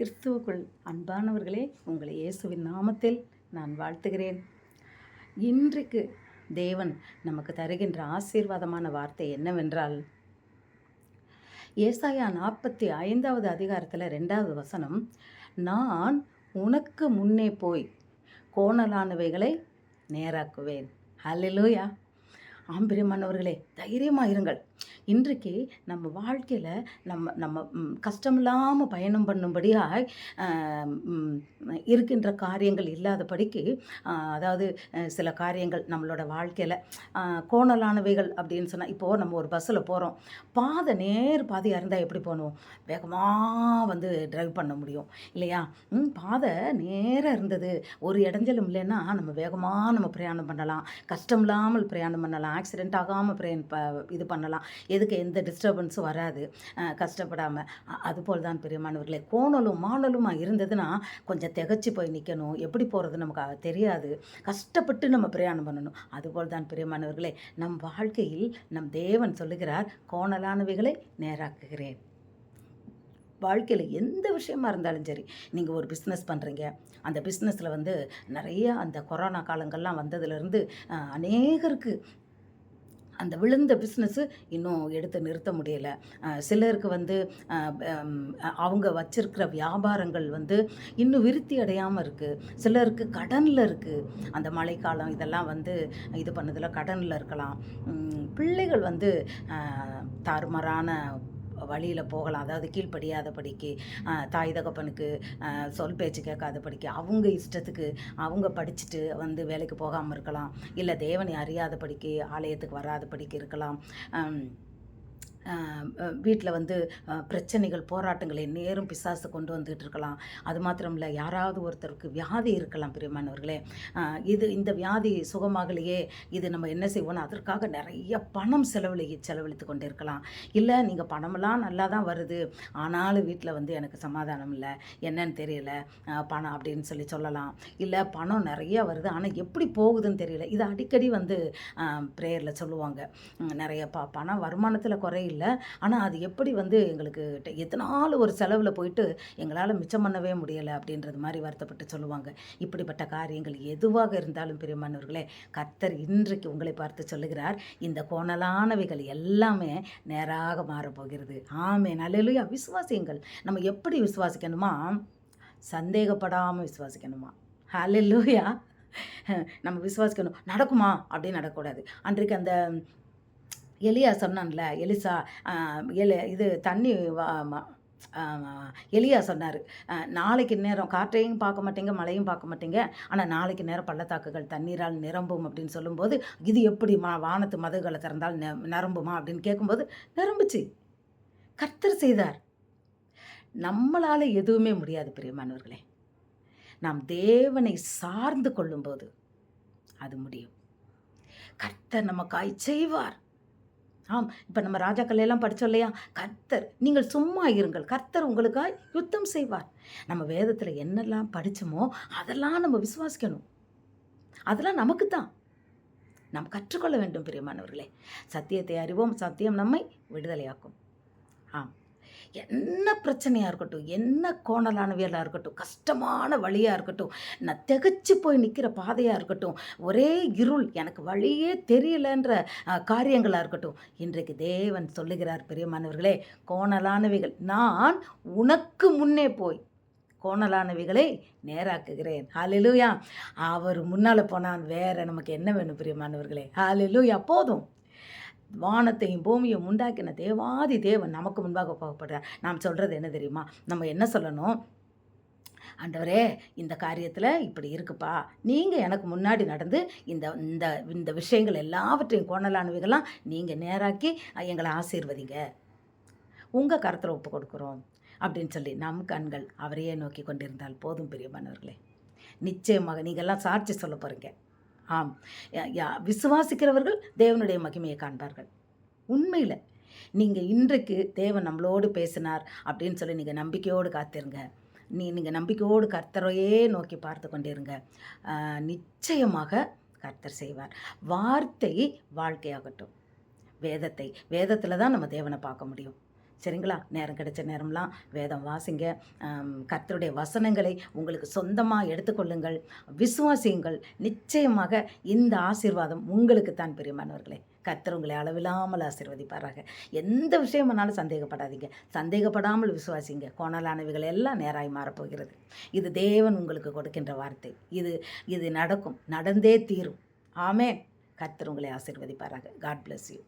கிறிஸ்துவுக்குள் அன்பானவர்களே உங்களை இயேசுவின் நாமத்தில் நான் வாழ்த்துகிறேன். இன்றைக்கு தேவன் நமக்கு தருகின்ற ஆசீர்வாதமான வார்த்தை என்னவென்றால் ஏசாயா நாற்பத்தி ஐந்தாவது அதிகாரத்தில் ரெண்டாவது வசனம் நான் உனக்கு முன்னே போய் கோணலானவைகளை நேராக்குவேன். ஹalleluya. ஆம்பிரியமானவர்களே தைரியமாக இருங்கள் இன்றைக்கு நம்ம வாழ்க்கையில் நம்ம நம்ம கஷ்டமில்லாமல் பயணம் பண்ணும்படியாக இருக்கின்ற காரியங்கள் இல்லாதபடிக்கு அதாவது சில காரியங்கள் நம்மளோட வாழ்க்கையில் கோணலானவைகள் அப்படின்னு சொன்னால் இப்போது நம்ம ஒரு பஸ்ஸில் போகிறோம் பாதை நேர் பாதையாக இருந்தால் எப்படி போகணும்? வேகமாக வந்து டிரைவ் பண்ண முடியும். இல்லையா? ம், பாதை நேராக இருந்தது. ஒரு இடைஞ்சலும் இல்லைன்னா நம்ம வேகமாக நம்ம பிரயாணம் பண்ணலாம். கஷ்டம் இல்லாமல் பிரயாணம் பண்ணலாம். ஆக்சிடென்ட் ஆகாமல் பிரயாணம் இது பண்ணலாம். எதுக்கு எந்த டிஸ்டர்பன்ஸும் வராது. கஷ்டப்படாமல் அதுபோல் தான் பெரியமானவர்களே. கோணலும் மாணலுமாக இருந்ததுன்னா கொஞ்சம் திகச்சு போய் நிற்கணும் எப்படி போகிறது நமக்கு தெரியாது. கஷ்டப்பட்டு நம்ம பிரயாணம் பண்ணணும். அதுபோல் தான் பெரியமானவர்களே. நம் வாழ்க்கையில் நம் தேவன் சொல்லுகிறார் கோணலானவைகளை நேராக்குகிறேன். வாழ்க்கையில் எந்த விஷயமா இருந்தாலும் சரி நீங்கள் ஒரு பிஸ்னஸ் பண்ணுறீங்க அந்த பிஸ்னஸில் வந்து நிறைய அந்த கொரோனா காலங்கள்லாம் வந்ததுலேருந்து அநேகருக்கு அந்த விழுந்த பிஸ்னஸ்ஸு இன்னும் எடுத்து நிறுத்த முடியலை. சிலருக்கு வந்து அவங்க வச்சிருக்கிற வியாபாரங்கள் வந்து இன்னும் விருத்தி அடையாமல் இருக்குது சிலருக்கு கடனில் இருக்குது அந்த மழைக்காலம் இதெல்லாம் வந்து இது பண்ணதில் கடனில் இருக்கலாம். பிள்ளைகள் வந்து தாறுமாறான வழியில் போகலாம். அதாவது கீழ்ப்படியாதபடிக்கு படிக்கு தாய் தகப்பனுக்கு சொல் பேச்சு கேட்காதபடிக்கு அவங்க இஷ்டத்துக்கு அவங்க படிச்சுட்டு வந்து வேலைக்கு போகாமல் இருக்கலாம். இல்லை தேவனை அறியாதபடிக்கு ஆலயத்துக்கு வராதபடிக்கு இருக்கலாம். வீட்டில் வந்து பிரச்சனைகள் போராட்டங்களை நேரும் பிசாசு கொண்டு வந்துட்டு இருக்கலாம். அது மாத்திரம் இல்லை யாராவது ஒருத்தருக்கு வியாதி இருக்கலாம் பிரியமானவர்களே. இது இந்த வியாதி சுகமாகலையே இது நம்ம என்ன செய்வோம்னா அதற்காக நிறைய பணம் செலவழி செலவழித்து கொண்டு இருக்கலாம் இல்லை நீங்கள் பணமெல்லாம் நல்லா தான் வருது. ஆனாலும் வீட்டில் வந்து எனக்கு சமாதானம் இல்லை. என்னன்னு தெரியல. பணம் அப்படின்னு சொல்லி சொல்லலாம். இல்லை பணம் நிறைய வருது. ஆனால் எப்படி போகுதுன்னு தெரியல. இது அடிக்கடி வந்து ப்ரேயரில் சொல்லுவாங்க. நிறைய ப பணம் வருமானத்தில் குறையில்லை. ஆனால் அது எப்படி வந்து எங்களுக்கு ட- எத்தனாலும் ஒரு செலவில் போயிட்டு எங்களால் மிச்சம் பண்ணவே முடியலை அப்படின்றது மாதிரி வருத்தப்பட்டு சொல்லுவாங்க. இப்படிப்பட்ட காரியங்கள் எதுவாக இருந்தாலும் பெரியமானவர்களே கர்த்தர் இன்றைக்கு உங்களை பார்த்து சொல்லுகிறார். இந்த கோணலானவைகள் எல்லாமே நேராக மாறப்போகிறது. ஆமே நல்லலுயா விசுவாசியுங்கள். நம்ம எப்படி விசுவாசிக்கணுமா? சந்தேகப்படாமல் விசுவாசிக்கணுமா? ஹலெல்லூயா நம்ம விசுவாசிக்கணும். நடக்குமா? அப்படின்னு நடக்கக்கூடாது. அன்றைக்கு அந்த எலியா சொன்னான்ல எலிசா எலி இது தண்ணி வா- எலியா சொன்னார். நாளைக்கு நேரம் காற்றையும் பார்க்க மாட்டீங்க மழையும் பார்க்க மாட்டீங்க. ஆனால் நாளைக்கு நேரம் பள்ளத்தாக்குகள் தண்ணீரால் நிரம்பும் அப்படின்னு சொல்லும்போது இது எப்படி மா வானத்து மதுகளை திறந்தால் நெ- நிரம்புமா அப்படின்னு கேட்கும்போது நிரம்புச்சு. கர்த்தர் செய்தார். நம்மளால் எதுவுமே முடியாது பிரியமானவர்களே. நாம் தேவனை சார்ந்து கொள்ளும்போது அது முடியும். கர்த்தர் நமக்காய் செய்வார். ஆம் இப்போ நம்ம ராஜாக்கள் எல்லாம் படித்தோம் இல்லையா? கர்த்தர் நீங்கள் சும்மா இருங்கள். கர்த்தர் உங்களுக்காய் யுத்தம் செய்வார். நம்ம வேதத்தில் என்னெல்லாம் படித்தோமோ அதெல்லாம் நம்ம விசுவாசிக்கணும். அதெல்லாம் நமக்கு தான் நாம் கற்றுக்கொள்ள வேண்டும் பிரியமானவர்களே. சத்தியத்தை அறிவோம். சத்தியம் நம்மை விடுதலையாக்கும். ஆம். என்ன பிரச்சனையாக இருக்கட்டும் என்ன கோணலானவையாக இருக்கட்டும் கஷ்டமான வழியாக இருக்கட்டும் நான் திகச்சு போய் நிற்கிற பாதையாக இருக்கட்டும் ஒரே இருள் எனக்கு வழியே தெரியலன்ற காரியங்களாக இருக்கட்டும். இன்றைக்கு தேவன் சொல்லுகிறார் பெரியமானவர்களே கோணலானவைகள் நான் உனக்கு முன்னே போய் கோணலானவைகளை நேராக்குகிறேன். ஹாலிலூயா அவர் முன்னால் போனால் வேற நமக்கு என்ன வேணும் பிரியமானவர்களே? ஹாலிலூயா போதும். வானத்தையும் பூமியும் உண்டாக்கின தேவாதி தேவன் நமக்கு முன்பாக போகப்படுறார் நாம் சொல்கிறது என்ன தெரியுமா? நம்ம என்ன சொல்லணும்? ஆண்டவரே இந்த காரியத்தில் இப்படி இருக்குப்பா. நீங்கள் எனக்கு முன்னாடி நடந்து இந்த இந்த இந்த விஷயங்கள் எல்லாவற்றையும் கோணலானவைகள்லாம் நீங்கள் நேராக்கி எங்களை ஆசீர்வதிங்க. உங்கள் கருத்தில் ஒப்பு கொடுக்குறோம் அப்படின்னு சொல்லி நம் கண்கள் அவரையே நோக்கி கொண்டிருந்தால் போதும் பிரியமானவர்களே. நிச்சயமாக நீங்கள்லாம் சாட்சி சொல்ல போகிறீங்க ஆம். யா- யா- விசுவாசிக்கிறவர்கள் தேவனுடைய மகிமையை காண்பார்கள். உண்மையில் நீங்கள் இன்றைக்கு தேவன் நம்மளோடு பேசினார் அப்படின்னு சொல்லி நீங்கள் நம்பிக்கையோடு காத்திருங்க. நீ நீங்கள் நம்பிக்கையோடு கர்த்தரையே நோக்கி பார்த்து கொண்டிருங்க. நிச்சயமாக கர்த்தர் செய்வார். வார்த்தை வாழ்க்கையாகட்டும். வேதத்தை வேதத்தில் தான் நம்ம தேவனை பார்க்க முடியும். சரிங்களா? நேரம் கிடைச்ச நேரம்லாம் வேதம் வாசிங்க. கர்த்தருடைய வசனங்களை உங்களுக்கு சொந்தமாக எடுத்துக்கொள்ளுங்கள். விசுவாசியுங்கள். நிச்சயமாக இந்த ஆசீர்வாதம் உங்களுக்கு தான் பெரியமானவர்களே. கர்த்தர் உங்களை அளவில்லாமல் ஆசீர்வதிப்பாராக. எந்த விஷயமானாலும் சந்தேகப்படாதீங்க. சந்தேகப்படாமல் விசுவாசிங்க. கோணலானவைகள் எல்லாம் நேராய் மாறப்போகிறது. இது தேவன் உங்களுக்கு கொடுக்கின்ற வார்த்தை. இது இது நடக்கும். நடந்தே தீரும். ஆமே கர்த்தர் உங்களை ஆசீர்வதிப்பாராக. God bless you